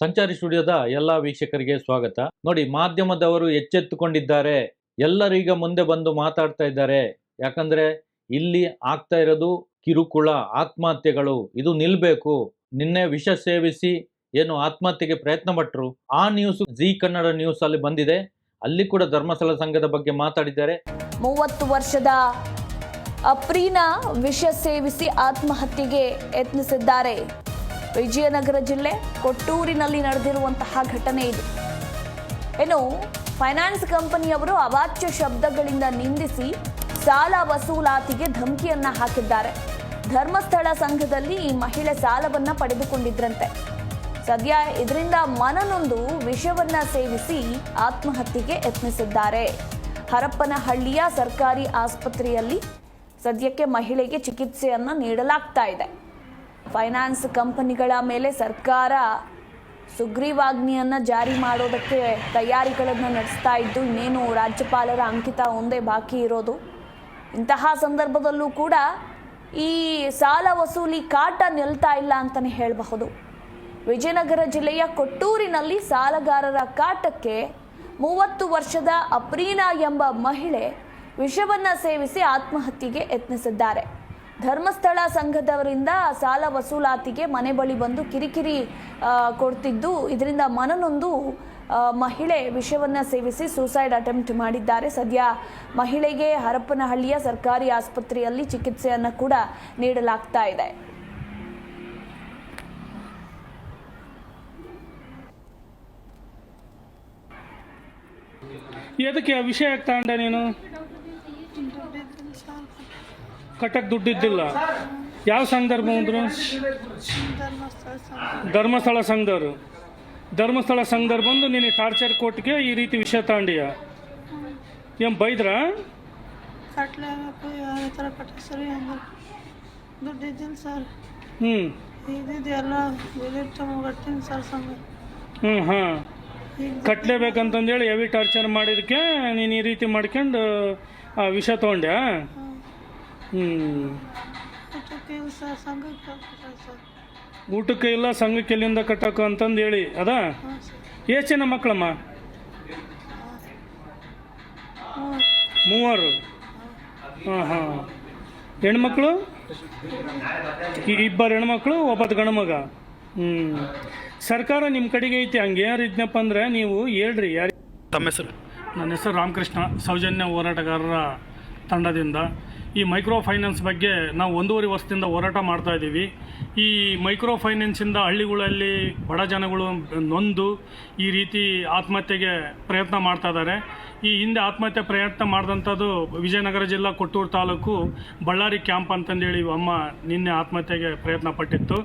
ಸಂಚಾರಿ ಸ್ಟುಡಿಯೋದ ಎಲ್ಲ ವೀಕ್ಷಕರಿಗೆ ಸ್ವಾಗತ. ನೋಡಿ, ಮಾಧ್ಯಮದವರು ಎಚ್ಚೆತ್ತುಕೊಂಡಿದ್ದಾರೆ. ಎಲ್ಲರೂ ಈಗ ಮುಂದೆ ಬಂದು ಮಾತಾಡ್ತಾ ಇದ್ದಾರೆ. ಯಾಕಂದ್ರೆ, ಇಲ್ಲಿ ಆಗ್ತಾ ಇರೋದು ಕಿರುಕುಳ, ಆತ್ಮಹತ್ಯೆಗಳು. ಇದು ನಿಲ್ಬೇಕು. ನಿನ್ನೆ ವಿಷ ಸೇವಿಸಿ ಏನು ಆತ್ಮಹತ್ಯೆಗೆ ಪ್ರಯತ್ನ ಪಟ್ಟರು ಆ ನ್ಯೂಸ್ ಜಿ ಕನ್ನಡ ನ್ಯೂಸ್ ಅಲ್ಲಿ ಬಂದಿದೆ. ಅಲ್ಲಿ ಕೂಡ ಧರ್ಮಸ್ಥಳ ಸಂಘದ ಬಗ್ಗೆ ಮಾತಾಡಿದ್ದಾರೆ. ಮೂವತ್ತು ವರ್ಷದ ಅಪ್ರೀನ ವಿಷ ಸೇವಿಸಿ ಆತ್ಮಹತ್ಯೆಗೆ ಯತ್ನಿಸಿದ್ದಾರೆ. ವಿಜಯನಗರ ಜಿಲ್ಲೆ ಕೊಟ್ಟೂರಿನಲ್ಲಿ ನಡೆದಿರುವಂತಹ ಘಟನೆ ಇದು. ಏನು ಫೈನಾನ್ಸ್ ಕಂಪನಿಯವರು ಅವಾಚ್ಯ ಶಬ್ದಗಳಿಂದ ನಿಂದಿಸಿ ಸಾಲ ವಸೂಲಾತಿಗೆ ಧಮಕಿಯನ್ನ ಹಾಕಿದ್ದಾರೆ. ಧರ್ಮಸ್ಥಳ ಸಂಘದಲ್ಲಿ ಈ ಮಹಿಳೆ ಸಾಲವನ್ನ ಪಡೆದುಕೊಂಡಿದ್ರಂತೆ. ಸದ್ಯ ಇದರಿಂದ ಮನನೊಂದು ವಿಷವನ್ನ ಸೇವಿಸಿ ಆತ್ಮಹತ್ಯೆಗೆ ಯತ್ನಿಸಿದ್ದಾರೆ. ಹರಪ್ಪನಹಳ್ಳಿಯ ಸರ್ಕಾರಿ ಆಸ್ಪತ್ರೆಯಲ್ಲಿ ಸದ್ಯಕ್ಕೆ ಮಹಿಳೆಗೆ ಚಿಕಿತ್ಸೆಯನ್ನ ನೀಡಲಾಗ್ತಾ ಇದೆ. ಫೈನಾನ್ಸ್ ಕಂಪನಿಗಳ ಮೇಲೆ ಸರ್ಕಾರ ಸುಗ್ರೀವಾಜ್ಞೆಯನ್ನು ಜಾರಿ ಮಾಡೋದಕ್ಕೆ ತಯಾರಿಗಳನ್ನು ನಡೆಸ್ತಾ ಇದ್ದು, ಇನ್ನೇನು ರಾಜ್ಯಪಾಲರ ಅಂಕಿತ ಒಂದೇ ಬಾಕಿ ಇರೋದು? ಇಂತಹ ಸಂದರ್ಭದಲ್ಲೂ ಕೂಡ ಈ ಸಾಲ ವಸೂಲಿ ಕಾಟ ನಿಲ್ತಾ ಇಲ್ಲ ಅಂತಲೇ ಹೇಳಬಹುದು. ವಿಜಯನಗರ ಜಿಲ್ಲೆಯ ಕೊಟ್ಟೂರಿನಲ್ಲಿ ಸಾಲಗಾರರ ಕಾಟಕ್ಕೆ ಮೂವತ್ತು ವರ್ಷದ ಅಪ್ರೀನಾ ಎಂಬ ಮಹಿಳೆ ವಿಷವನ್ನು ಸೇವಿಸಿ ಆತ್ಮಹತ್ಯೆಗೆ ಯತ್ನಿಸಿದ್ದಾರೆ. ಧರ್ಮಸ್ಥಳ ಸಂಘದವರಿಂದ ಸಾಲ ವಸೂಲಾತಿಗೆ ಮನೆ ಬಳಿ ಬಂದು ಕಿರಿಕಿರಿ ಕೊಡ್ತಿದ್ದು. ಇದರಿಂದ ಮನನೊಂದು ಮಹಿಳೆ ವಿಷವನ್ನು ಸೇವಿಸಿ ಸೂಸೈಡ್ ಅಟೆಂಪ್ಟ್ ಮಾಡಿದ್ದಾರೆ. ಸದ್ಯ ಮಹಿಳೆಗೆ ಹರಪ್ಪನಹಳ್ಳಿಯ ಸರ್ಕಾರಿ ಆಸ್ಪತ್ರೆಯಲ್ಲಿ ಚಿಕಿತ್ಸೆಯನ್ನು ಕೂಡ ನೀಡಲಾಗ್ತಾ ಇದೆ. ವಿಷಯ ಆಗ್ತಾ ನೀನು? ಕಟ್ಟಕ್ಕೆ ದುಡ್ಡಿದ್ದಿಲ್ಲ. ಯಾವ ಸಂದರ್ಭ ಅಂದ್ರು? ಧರ್ಮಸ್ಥಳ ಸಂಘದವರು ಧರ್ಮಸ್ಥಳ ಸಂಘದವ್ರು ಬಂದು ನೀನು ಟಾರ್ಚರ್ ಕೋರ್ಟ್ಗೆ ಈ ರೀತಿ ವಿಷಯ ತಾಂಡಿಯ. ಏನ್ ಬೈದ್ರ? ಕಟ್ಲೇಬೇಕು ಯಾವ ಥರ ಕಟ್ಟಿ ಸರಿ ಹಂಗೆ ದುಡ್ಡು ಇದ್ದೀನಿ ಸರ್ ಹ್ಞೂ ಕಟ್ತೀನಿ ಸರ್ ಸಂಘ ಹ್ಞೂ ಹಾಂ. ಕಟ್ಲೇಬೇಕಂತಂದೇಳಿ ಹೆವಿ ಟಾರ್ಚರ್ ಮಾಡಿದಕ್ಕೆ ನೀನು ಈ ರೀತಿ ಮಾಡ್ಕೊಂಡು ಆ ವಿಷ ತೊಗೊಂಡ್ಯಾ? ಊಟಕ್ಕೆ ಇಲ್ಲ ಸಂಘಕ್ಕೆ ಊಟಕ್ಕೆ ಇಲ್ಲ ಸಂಘಕ್ಕೆ ಎಲ್ಲಿಂದ ಕಟ್ಟಕ ಅಂತಂದು ಹೇಳಿ ಅದಾ? ಎಷ್ಟು ಜನ ಮಕ್ಕಳಮ್ಮ? ಮೂವರು. ಹಾಂ ಹಾಂ. ಹೆಣ್ಮಕ್ಳು? ಇಬ್ಬರು ಹೆಣ್ಮಕ್ಳು ಒಬ್ಬತ್ತು ಗಂಡು ಮಗ ಹ್ಞೂ ಸರ್ಕಾರ ನಿಮ್ಮ ಕಡೆಗೆ ಐತಿ ಹಂಗೆ ಏನಾರು ಇದ್ನಪ್ಪ ಅಂದರೆ ನೀವು ಹೇಳ್ರಿ ಯಾರು ತಮ್ಮ ಹೆಸರು? ನನ್ನ ಹೆಸರು ರಾಮಕೃಷ್ಣ ಸೌಜನ್ಯ ಹೋರಾಟಗಾರರ ತಂಡದಿಂದ. ಈ ಮೈಕ್ರೋ ಫೈನಾನ್ಸ್ ಬಗ್ಗೆ ನಾವು ಒಂದೂವರೆ ವರ್ಷದಿಂದ ಹೋರಾಟ ಮಾಡ್ತಾ ಇದ್ದೀವಿ. ಈ ಮೈಕ್ರೋ ಫೈನಾನ್ಸಿಂದ ಹಳ್ಳಿಗಳಲ್ಲಿ ಬಡ ಜನಗಳು ನೊಂದು ಈ ರೀತಿ ಆತ್ಮಹತ್ಯೆಗೆ ಪ್ರಯತ್ನ ಮಾಡ್ತಾ ಇದ್ದಾರೆ. ಈ ಹಿಂದೆ ಆತ್ಮಹತ್ಯೆ ಪ್ರಯತ್ನ ಮಾಡಿದಂಥದ್ದು ವಿಜಯನಗರ ಜಿಲ್ಲಾ ಕೊಟ್ಟೂರು ತಾಲೂಕು ಬಳ್ಳಾರಿ ಕ್ಯಾಂಪ್ ಅಂತಂದೇಳಿ ಅಮ್ಮ ನಿನ್ನೆ ಆತ್ಮಹತ್ಯೆಗೆ ಪ್ರಯತ್ನ ಪಟ್ಟಿತ್ತು.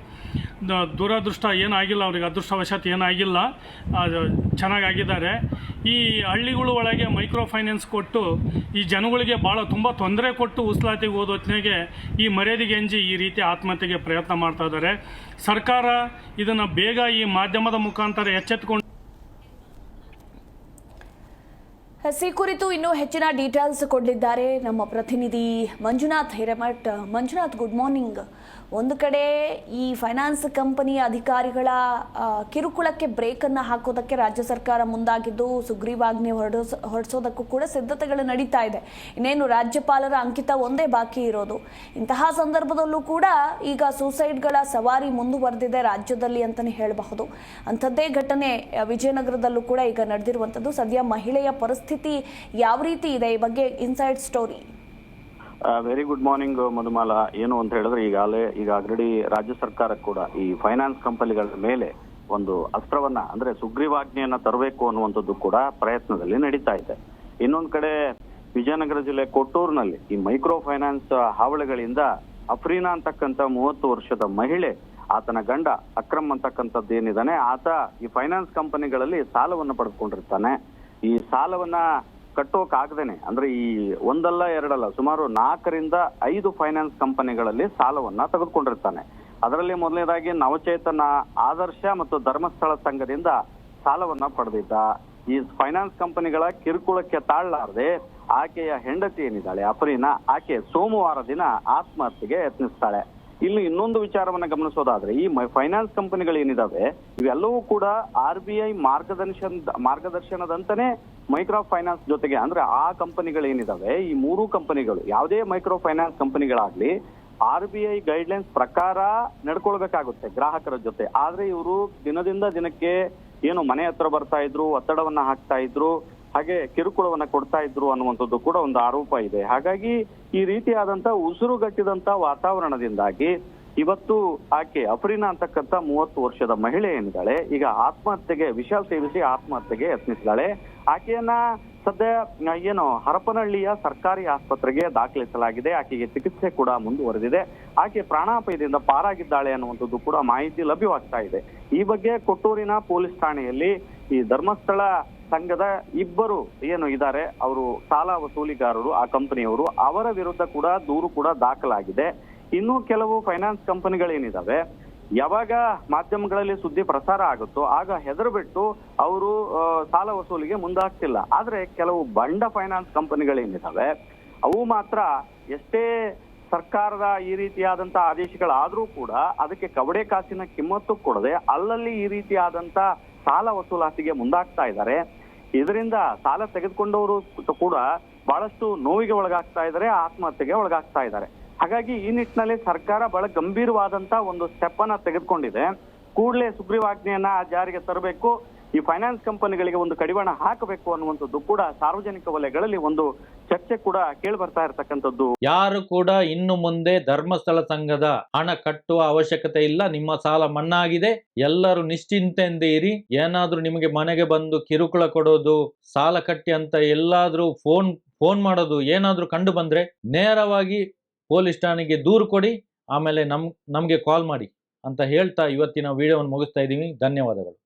ದುರದೃಷ್ಟ ಏನಾಗಿಲ್ಲ, ಅವ್ರಿಗೆ ಅದೃಷ್ಟವಶಾತ್ ಏನಾಗಿಲ್ಲ. ಚೆನ್ನಾಗಾಗಿದ್ದಾರೆ. ಈ ಹಳ್ಳಿಗಳು ಒಳಗೆ ಮೈಕ್ರೋ ಫೈನಾನ್ಸ್ ಕೊಟ್ಟು ಈ ಜನಗಳಿಗೆ ಭಾಳ ತುಂಬ ತೊಂದರೆ ಕೊಟ್ಟು ಉಸ್ಲಾತಿಗೆ ಹೋದ ಹೊತ್ತಿನಾಗೆ ಈ ಮರ್ಯಾದೆಗೆ ಎಂಜಿ ಈ ರೀತಿ ಆತ್ಮಹತ್ಯೆಗೆ ಪ್ರಯತ್ನ ಮಾಡ್ತಾ ಇದ್ದಾರೆ. ಸರ್ಕಾರ ಇದನ್ನು ಬೇಗ ಈ ಮಾಧ್ಯಮದ ಮುಖಾಂತರ ಎಚ್ಚೆತ್ಕೊಂಡು ಈ ಕುರಿತು ಇನ್ನೂ ಹೆಚ್ಚಿನ ಡೀಟೇಲ್ಸ್ ಕೊಡಲಿದ್ದಾರೆ ನಮ್ಮ ಪ್ರತಿನಿಧಿ ಮಂಜುನಾಥ್ ಹಿರೇಮಠ್. ಮಂಜುನಾಥ್ ಗುಡ್ ಮಾರ್ನಿಂಗ್ ಒಂದು ಕಡೆ ಈ ಫೈನಾನ್ಸ್ ಕಂಪನಿಯ ಅಧಿಕಾರಿಗಳ ಕಿರುಕುಳಕ್ಕೆ ಬ್ರೇಕನ್ನು ಹಾಕೋದಕ್ಕೆ ರಾಜ್ಯ ಸರ್ಕಾರ ಮುಂದಾಗಿದ್ದು, ಸುಗ್ರೀವಾಜ್ಞೆ ಹೊರಡಿಸ್ ಹೊರಡಿಸೋದಕ್ಕೂ ಕೂಡ ಸಿದ್ಧತೆಗಳು ನಡೀತಾ ಇದೆ. ಇನ್ನೇನು ರಾಜ್ಯಪಾಲರ ಅಂಕಿತ ಒಂದೇ ಬಾಕಿ ಇರೋದು. ಇಂತಹ ಸಂದರ್ಭದಲ್ಲೂ ಕೂಡ ಈಗ ಸೂಸೈಡ್ಗಳ ಸವಾರಿ ಮುಂದುವರೆದಿದೆ ರಾಜ್ಯದಲ್ಲಿ ಅಂತಲೇ ಹೇಳಬಹುದು. ಅಂಥದ್ದೇ ಘಟನೆ, ವಿಜಯನಗರದಲ್ಲೂ ಕೂಡ ಈಗ ನಡೆದಿರುವಂಥದ್ದು. ಸದ್ಯ ಮಹಿಳೆಯ ಪರಿಸ್ಥಿತಿ ಯಾವ ರೀತಿ ಇದೆ ಈ ಬಗ್ಗೆ inside story very good morning Madhumala. ಏನು ಅಂತ ಹೇಳಿದ್ರೆ ಈಗಾಗಲೇ, ಈಗ ಆಲ್ರೆಡಿ ರಾಜ್ಯ ಸರ್ಕಾರ ಕೂಡ ಈ ಫೈನಾನ್ಸ್ ಕಂಪನಿಗಳ ಮೇಲೆ ಒಂದು ಅಸ್ತ್ರವನ್ನ, ಅಂದ್ರೆ ಸುಗ್ರೀವಾಜ್ಞೆಯನ್ನ ತರಬೇಕು ಅನ್ನುವಂಥದ್ದು ಕೂಡ ಪ್ರಯತ್ನದಲ್ಲಿ ನಡೀತಾ ಇದೆ. ಇನ್ನೊಂದ್ ಕಡೆ ವಿಜಯನಗರ ಜಿಲ್ಲೆ ಕೊಟ್ಟೂರಿನಲ್ಲಿ ಈ ಮೈಕ್ರೋ ಫೈನಾನ್ಸ್ ಹಾವಳಿಗಳಿಂದ ಅಫ್ರೀನಾ ಅಂತಕ್ಕಂಥ ಮೂವತ್ತು ವರ್ಷದ ಮಹಿಳೆ, ಆತನ ಗಂಡ ಅಕ್ರಮ್ ಅಂತಕ್ಕಂಥದ್ದು ಏನಿದಾನೆ ಆತ ಈ ಫೈನಾನ್ಸ್ ಕಂಪನಿಗಳಲ್ಲಿ ಸಾಲವನ್ನು ಪಡೆದುಕೊಂಡಿರ್ತಾನೆ. ಈ ಸಾಲವನ್ನ ಕಟ್ಟೋಕಾಗ್ದೇನೆ ಅಂದ್ರೆ ಈ ಒಂದಲ್ಲ ಎರಡಲ್ಲ, ಸುಮಾರು ನಾಲ್ಕರಿಂದ ಐದು ಫೈನಾನ್ಸ್ ಕಂಪನಿಗಳಲ್ಲಿ ಸಾಲವನ್ನ ತೆಗೆದುಕೊಂಡಿರ್ತಾನೆ. ಅದರಲ್ಲಿ ಮೊದಲನೇದಾಗಿ ನವಚೇತನ, ಆದರ್ಶ ಮತ್ತು ಧರ್ಮಸ್ಥಳ ಸಂಘದಿಂದ ಸಾಲವನ್ನ ಪಡೆದಿದ್ದ. ಈ ಫೈನಾನ್ಸ್ ಕಂಪನಿಗಳ ಕಿರುಕುಳಕ್ಕೆ ತಾಳಲಾರದೆ ಆಕೆಯ ಹೆಂಡತಿ ಏನಿದ್ದಾಳೆ, ಅಪರಿನ, ಆಕೆ ಸೋಮವಾರ ದಿನ ಆತ್ಮಹತ್ಯೆಗೆ ಯತ್ನಿಸ್ತಾಳೆ. ಇಲ್ಲಿ ಇನ್ನೊಂದು ವಿಚಾರವನ್ನ ಗಮನಿಸೋದಾದ್ರೆ, ಈ ಫೈನಾನ್ಸ್ ಕಂಪನಿಗಳು ಏನಿದಾವೆ, ಇವೆಲ್ಲವೂ ಕೂಡ ಆರ್ ಬಿ ಐ ಮಾರ್ಗದರ್ಶನ, ಮಾರ್ಗದರ್ಶನದಂತಾನೆ ಮೈಕ್ರೋ ಫೈನಾನ್ಸ್ ಜೊತೆಗೆ, ಅಂದ್ರೆ ಆ ಕಂಪನಿಗಳು ಏನಿದಾವೆ, ಈ ಮೂರು ಕಂಪನಿಗಳು ಯಾವುದೇ ಮೈಕ್ರೋ ಫೈನಾನ್ಸ್ ಕಂಪನಿಗಳಾಗ್ಲಿ ಆರ್ ಬಿ ಐ ಗೈಡ್ಲೈನ್ಸ್ ಪ್ರಕಾರ ನಡ್ಕೊಳ್ಬೇಕಾಗುತ್ತೆ ಗ್ರಾಹಕರ ಜೊತೆ. ಆದ್ರೆ ಇವರು ದಿನದಿಂದ ದಿನಕ್ಕೆ ಏನು ಮನೆ ಹತ್ರ ಬರ್ತಾ ಇದ್ರು, ಒತ್ತಡವನ್ನ ಹಾಕ್ತಾ ಇದ್ರು ಹಾಗೆ ಕಿರುಕುಳವನ್ನ ಕೊಡ್ತಾ ಇದ್ರು ಅನ್ನುವಂಥದ್ದು ಕೂಡ ಒಂದು ಆರೋಪ ಇದೆ. ಹಾಗಾಗಿ ಈ ರೀತಿಯಾದಂತ ಉಸಿರುಗಟ್ಟಿದಂತ ವಾತಾವರಣದಿಂದಾಗಿ ಇವತ್ತು ಆಕೆ ಅಫ್ರೀನಾ ಅಂತಕ್ಕಂಥ ಮೂವತ್ತು ವರ್ಷದ ಮಹಿಳೆ ಏನಿದ್ದಾಳೆ ಈಗ ಆತ್ಮಹತ್ಯೆಗೆ ವಿಷ ಸೇವಿಸಿ ಆತ್ಮಹತ್ಯೆಗೆ ಯತ್ನಿಸಿದ್ದಾಳೆ. ಆಕೆಯನ್ನ ಸದ್ಯ ಏನು ಹರಪನಹಳ್ಳಿಯ ಸರ್ಕಾರಿ ಆಸ್ಪತ್ರೆಗೆ ದಾಖಲಿಸಲಾಗಿದೆ. ಆಕೆಗೆ ಚಿಕಿತ್ಸೆ ಕೂಡ ಮುಂದುವರೆದಿದೆ. ಆಕೆ ಪ್ರಾಣಾಪಾಯದಿಂದ ಪಾರಾಗಿದ್ದಾಳೆ ಅನ್ನುವಂಥದ್ದು ಕೂಡ ಮಾಹಿತಿ ಲಭ್ಯವಾಗ್ತಾ ಇದೆ. ಈ ಬಗ್ಗೆ ಕೊಟ್ಟೂರಿನ ಪೊಲೀಸ್ ಠಾಣೆಯಲ್ಲಿ ಈ ಧರ್ಮಸ್ಥಳ ಸಂಘದ ಇಬ್ಬರು ಏನು ಇದ್ದಾರೆ, ಅವರು ಸಾಲ ವಸೂಲಿಗಾರರು ಆ ಕಂಪನಿಯವರು, ಅವರ ವಿರುದ್ಧ ಕೂಡ ದೂರು ಕೂಡ ದಾಖಲಾಗಿದೆ. ಇನ್ನು ಕೆಲವು ಫೈನಾನ್ಸ್ ಕಂಪನಿಗಳೇನಿದಾವೆ, ಯಾವಾಗ ಮಾಧ್ಯಮಗಳಲ್ಲಿ ಸುದ್ದಿ ಪ್ರಸಾರ ಆಗುತ್ತೋ, ಆಗ ಹೆದರ್ಬಿಟ್ಟು ಅವರು ಸಾಲ ವಸೂಲಿಗೆ ಮುಂದಾಗ್ತಿಲ್ಲ. ಆದ್ರೆ ಕೆಲವು ಬಂಡ ಫೈನಾನ್ಸ್ ಕಂಪನಿಗಳೇನಿದಾವೆ, ಅವು ಮಾತ್ರ ಎಷ್ಟೇ ಸರ್ಕಾರದ ಈ ರೀತಿಯಾದಂತ ಆದೇಶಗಳಾದ್ರೂ ಕೂಡ ಅದಕ್ಕೆ ಕವಡೆ ಕಾಸಿನ ಕಿಮ್ಮತ್ತು ಕೊಡದೆ, ಅಲ್ಲಲ್ಲಿ ಈ ರೀತಿಯಾದಂತ ಸಾಲ ವಸೂಲಾತಿಗೆ ಮುಂದಾಗ್ತಾ ಇದ್ದಾರೆ. ಇದರಿಂದ ಸಾಲ ತೆಗೆದುಕೊಂಡವರು ಕೂಡ ಬಹಳಷ್ಟು ನೋವಿಗೆ ಒಳಗಾಗ್ತಾ ಇದ್ದಾರೆ, ಆತ್ಮಹತ್ಯೆಗೆ ಒಳಗಾಗ್ತಾ ಇದ್ದಾರೆ. ಹಾಗಾಗಿ ಈ ನಿಟ್ಟಿನಲ್ಲಿ ಸರ್ಕಾರ ಬಹಳ ಗಂಭೀರವಾದಂತ ಒಂದು ಸ್ಟೆಪ್ ಅನ್ನ ತೆಗೆದುಕೊಂಡಿದೆ. ಕೂಡಲೇ ಸುಗ್ರೀವಾಜ್ಞೆಯನ್ನ ಜಾರಿಗೆ ತರಬೇಕು. ಈ ಫೈನಾನ್ಸ್ ಕಂಪನಿಗಳಿಗೆ ಒಂದು ಕಡಿವಾಣ ಹಾಕಬೇಕು ಅನ್ನುವಂಥದ್ದು ಕೂಡ ಸಾರ್ವಜನಿಕ ವಲಯಗಳಲ್ಲಿ ಒಂದು ಚರ್ಚೆ ಕೂಡ ಕೇಳಿ ಬರ್ತಾ ಇರತಕ್ಕಂಥದ್ದು. ಯಾರು ಕೂಡ ಇನ್ನು ಮುಂದೆ ಧರ್ಮಸ್ಥಳ ಸಂಘದ ಹಣ ಕಟ್ಟುವ ಅವಶ್ಯಕತೆ ಇಲ್ಲ, ನಿಮ್ಮ ಸಾಲ ಮನ್ನಾ ಆಗಿದೆ ಎಲ್ಲರೂ ನಿಶ್ಚಿಂತೆಯಿಂದ ಇರಿ ಏನಾದ್ರೂ ನಿಮಗೆ ಮನೆಗೆ ಬಂದು ಕಿರುಕುಳ ಕೊಡೋದು, ಸಾಲ ಕಟ್ಟಿ ಅಂತ ಎಲ್ಲಾದ್ರೂ ಫೋನ್ ಫೋನ್ ಮಾಡೋದು ಏನಾದ್ರೂ ಕಂಡು ಬಂದ್ರೆ ನೇರವಾಗಿ ಪೊಲೀಸ್ ಠಾಣೆಗೆ ದೂರು ಕೊಡಿ, ಆಮೇಲೆ ನಮ್, ನಮಗೆ ಕಾಲ್ ಮಾಡಿ ಅಂತ ಹೇಳ್ತಾ ಇವತ್ತಿನ ವಿಡಿಯೋವನ್ನು ಮುಗಿಸ್ತಾ ಇದ್ದೀವಿ ಧನ್ಯವಾದಗಳು.